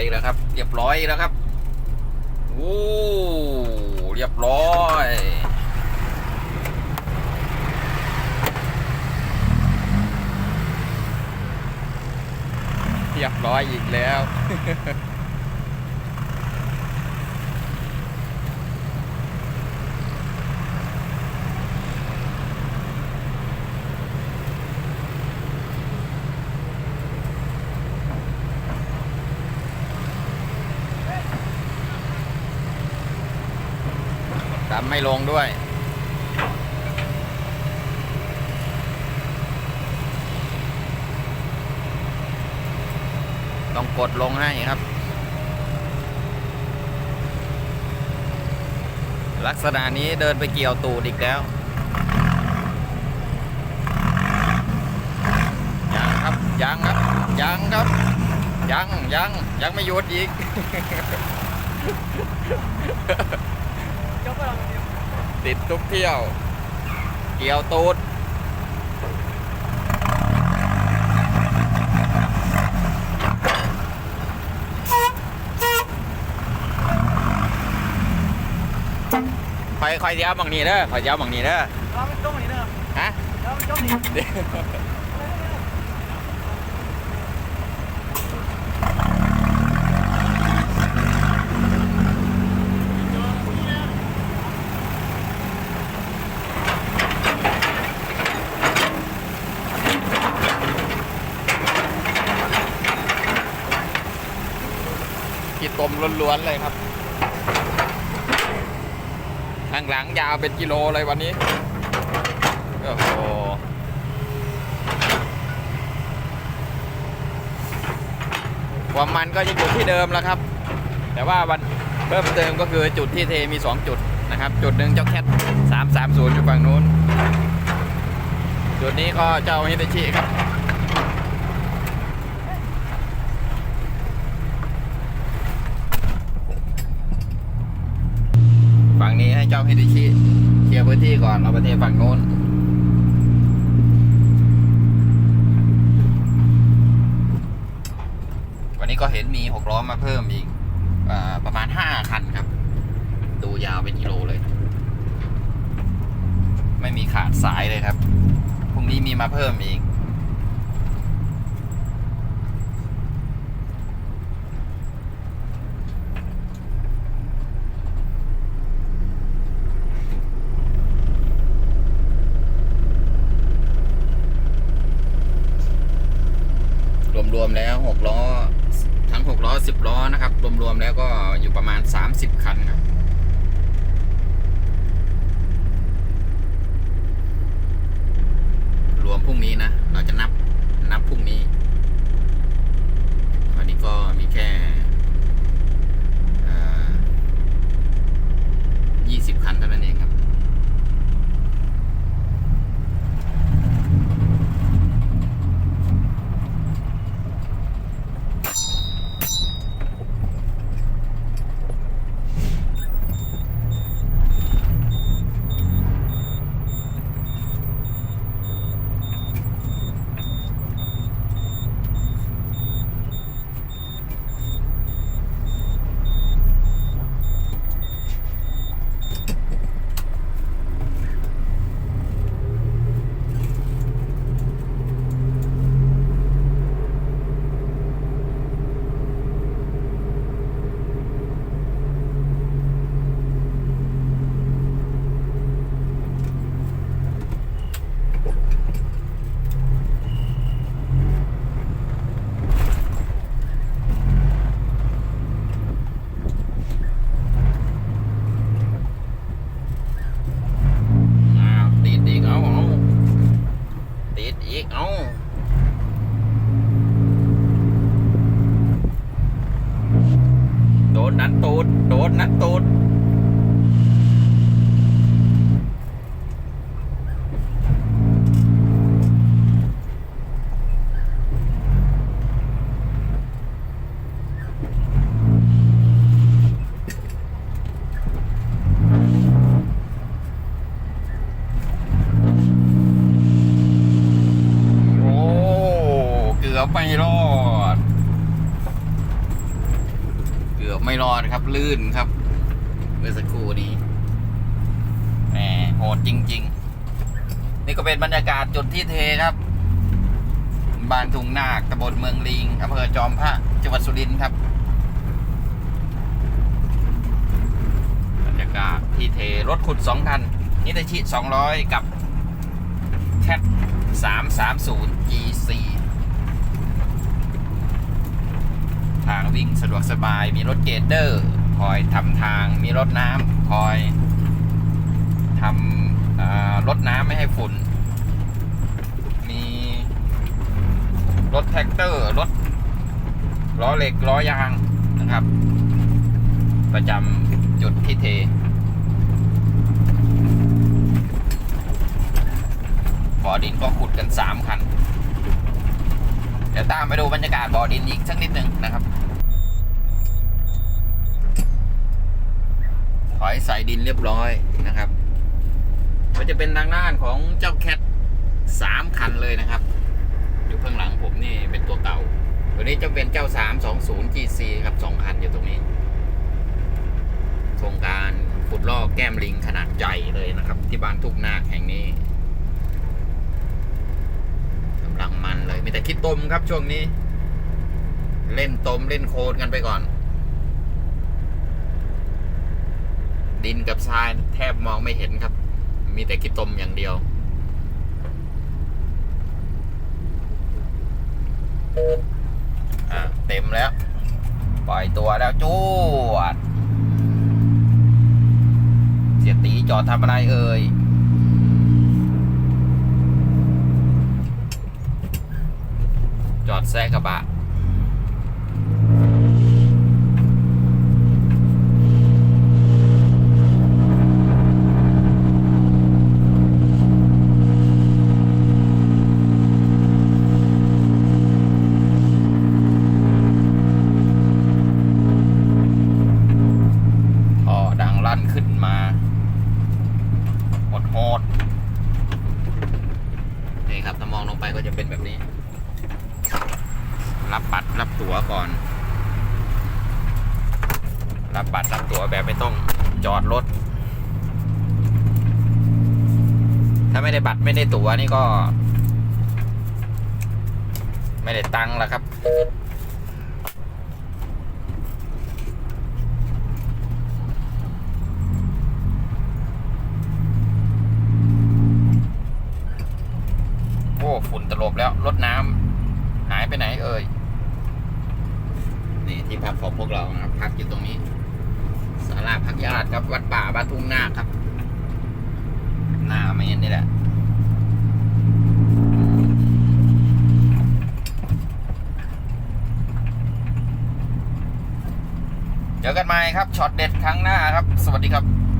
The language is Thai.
อีกแล้วครับ เรียบร้อยแล้วครับโอ้เรียบร้อยเรียบร้อยอีกแล้ว ตามไม่ลงด้วยต้องกดลงให้ครับ ลักษณะนี้เดินไปเกี่ยวตูดอีกแล้วยังครับยังครับยังครับยังยังยังไม่หยุดอีก ติดทุกเที่ยว เกี่ยวตูดคอยคอยเดี๋ยวบังนี้เด้อคอยเดี๋ยวบังนี้เด้อเราเป็นจ้องนี่เด้อฮะเราเป็นจ้องนี่ ขีดตมล้วนๆเลยครับข้างหลังยาวเป็นกิโลเลยวันนี้โอ้โหความมันก็ยังอยู่ที่เดิมแล้วครับ แต่ว่าวันเพิ่มเติมก็คือจุดที่เทมี 2 จุดนะครับ จุดหนึ่งเจ้าแคท330 อยู่ฝั่งนู้น จุดนี้ก็เจ้าฮิตาชิครับ ฝั่งนี้ให้ เจ้าฮิตาชิเคลียร์พื้นที่ก่อนเราไปเทฝั่งนู้นวันนี้ก็เห็นมีหกล้อมาเพิ่มอีกอประมาณห้าคันครับ ดูยาวเป็นกิโลเลย ไม่มีขาดสายเลยครับพรุ่งนี้มีมาเพิ่มอีก รวม ๆแล้วหกล้อ ทั้งหกล้อสิบล้อนะครับ รวมๆแล้วก็อยู่ประมาณสามสิบคันครับ รวมพรุ่งนี้นะ เราจะนับนับพรุ่งนี้ วันนี้ก็มีแค่ยี่สิบคันเท่านั้นเองครับ อ้าวติดอีกเอาเอาติดอีกเอาโด นัดตูดโดนนัดตูด ไม่รอดครับ ลื่นครับเมื่อสักครู่นี้แหมโหดจริง ๆ นี่ก็เป็นบรรยากาศจุดที่เทครับบ้านทุ่งนาคตำบลเมืองลิงอำเภอจอมพระจังหวัดสุรินทร์ครับ บรรยากาศที่เทรถขุดสองคันนิตชิสองร้อยกับแคทสามสามศูนย์ GC ทางวิ่งสะดวกสบาย มีรถเกเดอร์ คอยทำทาง มีรถน้ำคอยทำรถน้ำไม่ให้ฝุ่น มีรถแท็กเตอร์ รถล้อเหล็กล้อยางนะครับ ประจำจุดที่เทบ่อดินก็ขุดกันสามคัน เดี๋ยวตามไปดูบรรยากาศบ่อดินอีกสักนิดหนึ่งนะครับ ถอยใส่ดินเรียบร้อยนะครับ ก็จะเป็นทางด้านของเจ้าแคทสามคันเลยนะครับ อยู่ข้างหลังผมนี่เป็นตัวเก่า ตัวนี้จะเป็นเจ้า 320 GC ครับสองคันอยู่ตรงนี้ โครงการขุดลอกแก้มลิงขนาดใหญ่เลยนะครับ ที่บ้านทุกนาคแห่งนี้กำลังมันเลยมีแต่ คิดตมครับช่วงนี้ เล่นตมเล่นโคลนกันไปก่อน ดินกับทรายแทบมองไม่เห็นครับ มีแต่คิดตมอย่างเดียวอะเต็มแล้ว ปล่อยตัวแล้วจูดเสียตีจอดทำอะไรเอ่ย จอดแซะกระบะ ท่อดังลั่นขึ้นมาโหดโหดนี่ครับถ้ามองลงไปก็จะเป็นแบบนี้ รับบัตรรับตั๋วก่อน รับบัตรรับตั๋วแบบไม่ต้องจอดรถ ถ้าไม่ได้บัตรไม่ได้ตั๋วนี่ก็ ไม่ได้ตังค์ล้วครับโอ้ฝุ่นตลบแล้วรถน้ำหายไปไหนเอ่ยนี่ที่พักของพวกเรานะครับ พักอยู่ตรงนี้ ศาลาพักญาติครับ วัดป่าบ้านทุ่งนาครับ หน้าเมนนี่แหละเจอกันใหม่ครับช็อตเด็ดครั้งหน้าครับ สวัสดีครับ